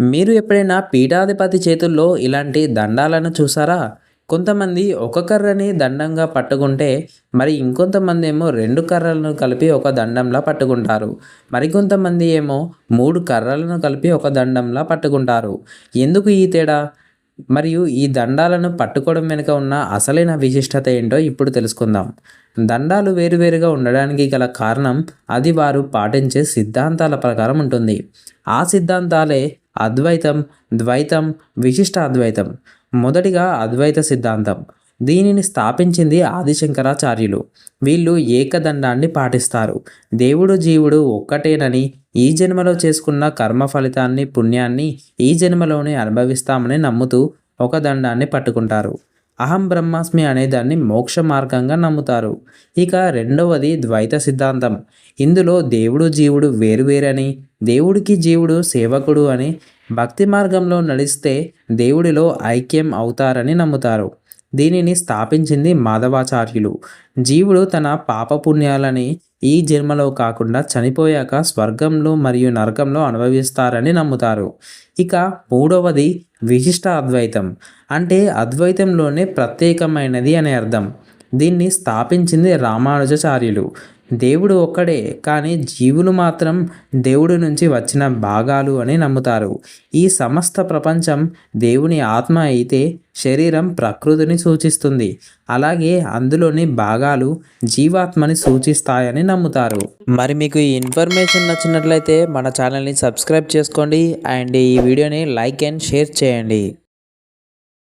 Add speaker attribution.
Speaker 1: మీరు ఎప్పుడైనా పీఠాధిపతి చేతుల్లో ఇలాంటి దండాలను చూసారా? కొంతమంది ఒక కర్రని దండంగా పట్టుకుంటే మరి ఇంకొంతమంది ఏమో రెండు కర్రలను కలిపి ఒక దండంలా పట్టుకుంటారు. మరికొంతమంది ఏమో మూడు కర్రలను కలిపి ఒక దండంలా పట్టుకుంటారు. ఎందుకు ఈ తేడా? మరియు ఈ దండాలను పట్టుకోవడం వెనుక ఉన్న అసలైన విశిష్టత ఏంటో ఇప్పుడు తెలుసుకుందాం. దండాలు వేరువేరుగా ఉండడానికి గల కారణం అది వారు పాటించే సిద్ధాంతాల ప్రకారం ఉంటుంది. ఆ సిద్ధాంతాలే అద్వైతం ద్వైతం విశిష్ట అద్వైతం. మొదటిగా అద్వైత సిద్ధాంతం. దీనిని స్థాపించింది ఆదిశంకరాచార్యులు. వీళ్ళు ఏకదండాన్ని పాటిస్తారు. దేవుడు జీవుడు ఒక్కటేనని ఈ జన్మలో చేసుకున్న కర్మ ఫలితాన్ని పుణ్యాన్ని ఈ జన్మలోనే అనుభవిస్తామని నమ్ముతూ ఒక దండాన్ని పట్టుకుంటారు. అహం బ్రహ్మాస్మి అనే దాన్ని మోక్ష మార్గంగా నమ్ముతారు. ఇక రెండవది ద్వైత సిద్ధాంతం. ఇందులో దేవుడు జీవుడు వేరువేరని దేవుడికి జీవుడు సేవకుడు అని భక్తి మార్గంలో నడిస్తే దేవుడిలో ఐక్యం అవుతారని నమ్ముతారు. దీనిని స్థాపించింది మాధవాచార్యులు. జీవుడు తన పాపపుణ్యాలని ఈ జన్మలో కాకుండా చనిపోయాక స్వర్గంలో మరియు నరకంలో అనుభవిస్తారని నమ్ముతారు. ఇక మూడవది విశిష్ట అద్వైతం. అంటే అద్వైతంలోనే ప్రత్యేకమైనది అనే అర్థం. దీన్ని స్థాపించింది రామానుజాచార్యులు. దేవుడు ఒక్కడే కానీ జీవులు మాత్రం దేవుడి నుంచి వచ్చిన భాగాలు అని నమ్ముతారు. ఈ సమస్త ప్రపంచం దేవుని ఆత్మ అయితే శరీరం ప్రకృతిని సూచిస్తుంది. అలాగే అందులోని భాగాలు జీవాత్మని సూచిస్తాయని నమ్ముతారు. మరి మీకు ఈ ఇన్ఫర్మేషన్ నచ్చినట్లయితే మన ఛానల్ని సబ్స్క్రైబ్ చేసుకోండి. అండ్ ఈ వీడియోని లైక్ అండ్ షేర్ చేయండి.